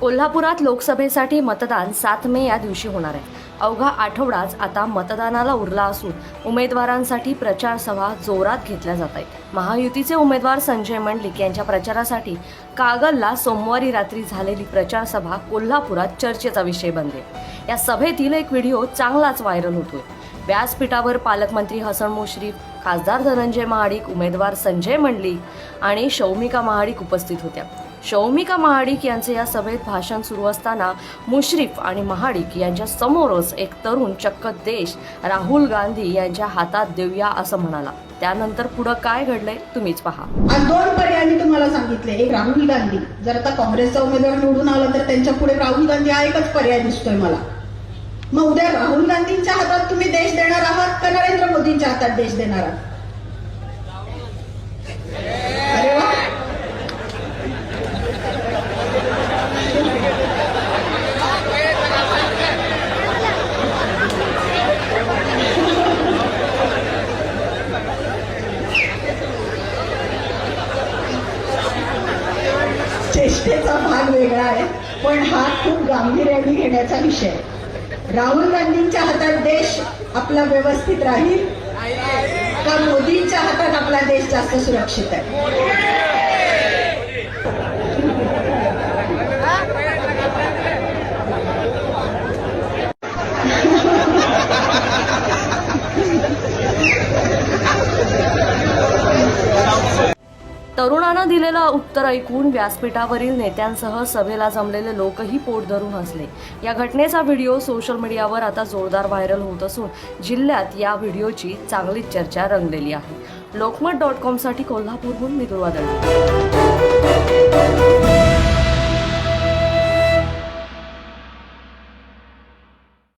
कोल्हापुरात लोकसभेसाठी मतदान सात मे या दिवशी होणार आहे. अवघा आठवडाच आता मतदानाला उरला असून उमेदवारांसाठी प्रचार सभा जोरात घेतल्या जात आहेत. महायुतीचे उमेदवार संजय मंडलिक यांच्या प्रचारासाठी कागलला सोमवारी रात्री झालेली प्रचार सभा कोल्हापुरात चर्चेचा विषय बनले. या सभेतील एक व्हिडिओ चांगलाच व्हायरल होतोय. व्यासपीठावर पालकमंत्री हसन मुश्रीफ खासदार धनंजय महाडिक उमेदवार संजय मंडलिक आणि शौमिका महाडिक उपस्थित होत्या. शौमिका महाडिक यांचे या सभेत भाषण सुरू असताना मुश्रीफ आणि महाडिक यांच्या समोरच एक तरुण चक्क देश राहुल गांधी यांच्या हातात देऊया असं म्हणाला. त्यानंतर पुढं काय घडलंय तुम्हीच पहा. दोन पर्याय मी तुम्हाला सांगितले. एक राहुल गांधी. जर आता काँग्रेसचा उमेदवार निवडून आला तर त्यांच्या पुढे राहुल गांधी हा एकच पर्याय दिसतोय मला. मग उद्या राहुल गांधींच्या हातात तुम्ही देश देणार आहात का नरेंद्र मोदींच्या हातात देश देणार आहात? चर्चेचा भाग वेगळा आहे पण हा खूप गांभीर्याने घेण्याचा विषय राहुल गांधींच्या हातात देश आपला व्यवस्थित राहील का मोदींच्या हातात आपला देश जास्त सुरक्षित आहे? तरुणानं दिलेलं उत्तर ऐकून व्यासपीठावरील नेत्यांसह सभेला जमलेले लोकही पोट धरून हसले. या घटनेचा व्हिडिओ सोशल मीडियावर आता जोरदार व्हायरल होत असून जिल्ह्यात या व्हिडिओची चांगलीच चर्चा रंगलेली आहे. लोकमत डॉट कॉमसाठी कोल्हापूरहून मी दुर्वादळ